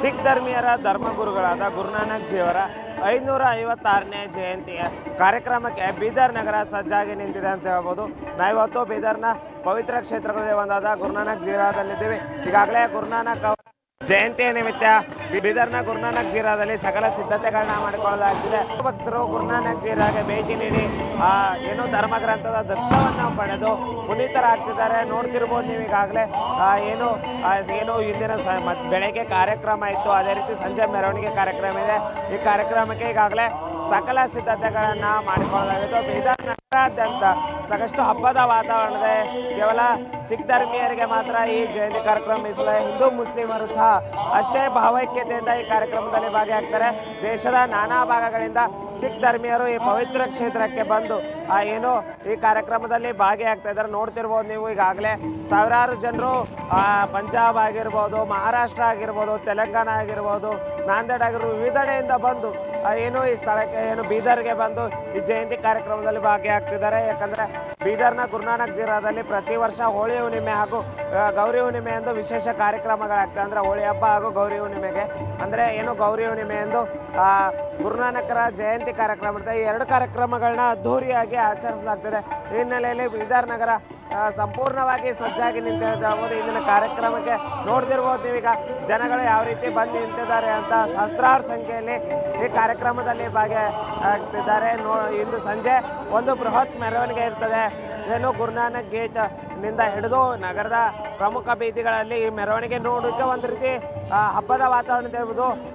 ಸಿಖ್ ಧರ್ಮೀಯರ ಧರ್ಮಗುರುಗಳಾದ ಗುರುನಾನಕ್ ಜಿಯವರ ಐನೂರ ಐವತ್ತಾರನೇ ಜಯಂತಿಯ ಕಾರ್ಯಕ್ರಮಕ್ಕೆ ಬೀದರ್ ನಗರ ಸಜ್ಜಾಗಿ ನಿಂತಿದೆ ಅಂತ ಹೇಳ್ಬೋದು. ನಾವಿವತ್ತು ಬೀದರ್ನ ಪವಿತ್ರ ಕ್ಷೇತ್ರಗಳಲ್ಲಿ ಒಂದಾದ ಗುರುನಾನಕ್ ಜೀರಾದಲ್ಲಿದ್ದೀವಿ ಈಗಾಗಲೇ ಗುರುನಾನಕ್ ಅವರ ಜಯಂತಿಯ ನಿಮಿತ್ತ ಬೀದರ್ನ ಗುರುನಾನಕ್ ಜೀರಾದಲ್ಲಿ ಸಕಲ ಸಿದ್ಧತೆಗಳನ್ನ ಮಾಡಿಕೊಳ್ಳಲಾಗಿದೆ ಭಕ್ತರು ಗುರುನಾನಕ್ ಜೀರಾಗೆ ಭೇಟಿ ನೀಡಿ, ಆ, ಏನು ಧರ್ಮ ಗ್ರಂಥದ ದರ್ಶನವನ್ನು ಪಡೆದು ಪುನೀತರಾಗ್ತಿದ್ದಾರೆ. ನೋಡ್ತಿರ್ಬೋದು ನೀವು ಈಗಾಗಲೇ ಏನು ಏನು ಇಂದಿನ ಬೆಳಗ್ಗೆ ಕಾರ್ಯಕ್ರಮ ಇತ್ತು. ಅದೇ ರೀತಿ ಸಂಜೆ ಮೆರವಣಿಗೆ ಕಾರ್ಯಕ್ರಮ ಇದೆ. ಈ ಕಾರ್ಯಕ್ರಮಕ್ಕೆ ಈಗಾಗಲೇ ಸಕಲ ಸಿದ್ಧತೆಗಳನ್ನ ಮಾಡಿಕೊಳ್ಳಲಾಗಿದ್ದು ಬೀದರ್ ನಗರಾದ್ಯಂತ ಸಾಕಷ್ಟು ಹಬ್ಬದ ವಾತಾವರಣದೆ ಕೇವಲ ಸಿಖ್ ಧರ್ಮೀಯರಿಗೆ ಮಾತ್ರ ಈ ಜಯಂತಿ ಕಾರ್ಯಕ್ರಮ ಮೀಸಲ ಹಿಂದೂ ಮುಸ್ಲಿಮರು ಸಹ ಅಷ್ಟೇ ಭಾವೈಕ್ಯತೆಯಿಂದ ಈ ಕಾರ್ಯಕ್ರಮದಲ್ಲಿ ಭಾಗಿಯಾಗ್ತಾರೆ. ದೇಶದ ನಾನಾ ಭಾಗಗಳಿಂದ ಸಿಖ್ ಧರ್ಮೀಯರು ಈ ಪವಿತ್ರ ಕ್ಷೇತ್ರಕ್ಕೆ ಬಂದು, ಆ, ಏನು ಈ ಕಾರ್ಯಕ್ರಮದಲ್ಲಿ ಭಾಗಿಯಾಗ್ತಾ ಇದ್ದಾರೆ. ನೋಡ್ತಿರ್ಬೋದು ನೀವು ಈಗಾಗಲೇ ಸಾವಿರಾರು ಜನರು ಪಂಜಾಬ್ ಆಗಿರ್ಬೋದು, ಮಹಾರಾಷ್ಟ್ರ ಆಗಿರ್ಬೋದು, ತೆಲಂಗಾಣ ಆಗಿರ್ಬೋದು, ನಾಂದೇಡ್ ಆಗಿರ್ಬೋದು, ವಿವಿಧೆಡೆಯಿಂದ ಬಂದು ಏನು ಈ ಸ್ಥಳಕ್ಕೆ ಏನು ಬೀದರ್ಗೆ ಬಂದು ಈ ಜಯಂತಿ ಕಾರ್ಯಕ್ರಮದಲ್ಲಿ ಭಾಗಿಯಾಗ್ತಿದ್ದಾರೆ. ಯಾಕಂದ್ರೆ ಬೀದರ್ನ ಗುರುನಾನಕ್ ಜೀರಾದಲ್ಲಿ ಪ್ರತಿ ವರ್ಷ ಹೋಳಿ ಹುಣ್ಣಿಮೆ ಹಾಗೂ ಗೌರಿ ಹುಣ್ಣಿಮೆ ಎಂದು ವಿಶೇಷ ಕಾರ್ಯಕ್ರಮಗಳಾಗ್ತವೆ. ಅಂದ್ರೆ ಹೋಳಿ ಹಬ್ಬ ಹಾಗೂ ಗೌರಿ ಹುಣ್ಣಿಮೆಗೆ. ಅಂದ್ರೆ ಏನು ಗೌರಿ ಹುಣ್ಣಿಮೆ ಎಂದು ಗುರುನಾನಕರ ಜಯಂತಿ ಕಾರ್ಯಕ್ರಮ ಇರುತ್ತೆ ಈ ಎರಡು ಕಾರ್ಯಕ್ರಮಗಳನ್ನ ಅದ್ಧೂರಿಯಾಗಿ ಆಚರಿಸಲಾಗ್ತದೆ. ಈ ಹಿನ್ನೆಲೆಯಲ್ಲಿ ಬೀದರ್ ನಗರ ಸಂಪೂರ್ಣವಾಗಿ ಸಜ್ಜಾಗಿ ನಿಂತಿರ್ಬೋದು ಇಂದಿನ ಕಾರ್ಯಕ್ರಮಕ್ಕೆ ನೋಡ್ತಿರ್ಬೋದು ನೀವೀಗ. ಜನಗಳು ಯಾವ ರೀತಿ ಬಂದು ನಿಂತಿದ್ದಾರೆ ಅಂತ ಸಹಸ್ರಾರು ಸಂಖ್ಯೆಯಲ್ಲಿ ಈ ಕಾರ್ಯಕ್ರಮದಲ್ಲಿ ಭಾಗಿ ಆಗ್ತಿದ್ದಾರೆ ನೋ, ಇಂದು ಸಂಜೆ ಒಂದು ಬೃಹತ್ ಮೆರವಣಿಗೆ ಇರ್ತದೆ. ಏನು ಗುರುನಾನಕ್ ಗೇಟ್ನಿಂದ ಹಿಡಿದು ನಗರದ ಪ್ರಮುಖ ಬೀದಿಗಳಲ್ಲಿ ಈ ಮೆರವಣಿಗೆ ನೋಡೋಕೆ ಒಂದು ರೀತಿ ಹಬ್ಬದ ವಾತಾವರಣ ಅಂತ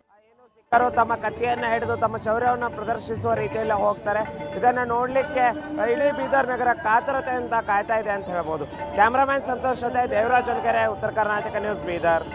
ಏನು ತಮ್ಮ ಕತ್ತಿಯನ್ನು ಹಿಡಿದು ತಮ್ಮ ಶೌರ್ಯವನ್ನು ಪ್ರದರ್ಶಿಸುವ ರೀತಿಯಲ್ಲಿ ಹೋಗ್ತಾರೆ. ಇದನ್ನು ನೋಡಲಿಕ್ಕೆ ಇಡೀ ಬೀದರ್ ನಗರ ಕಾತರತೆ ಅಂತ ಕಾಯ್ತಾ ಇದೆ ಅಂತ ಹೇಳ್ಬೋದು. ಕ್ಯಾಮ್ರಾಮ್ಯಾನ್ ಸಂತೋಷ್ ಜೊತೆ ದೇವರಾಜ್ ಉತ್ತರ ಕರ್ನಾಟಕ ನ್ಯೂಸ್ ಬೀದರ್.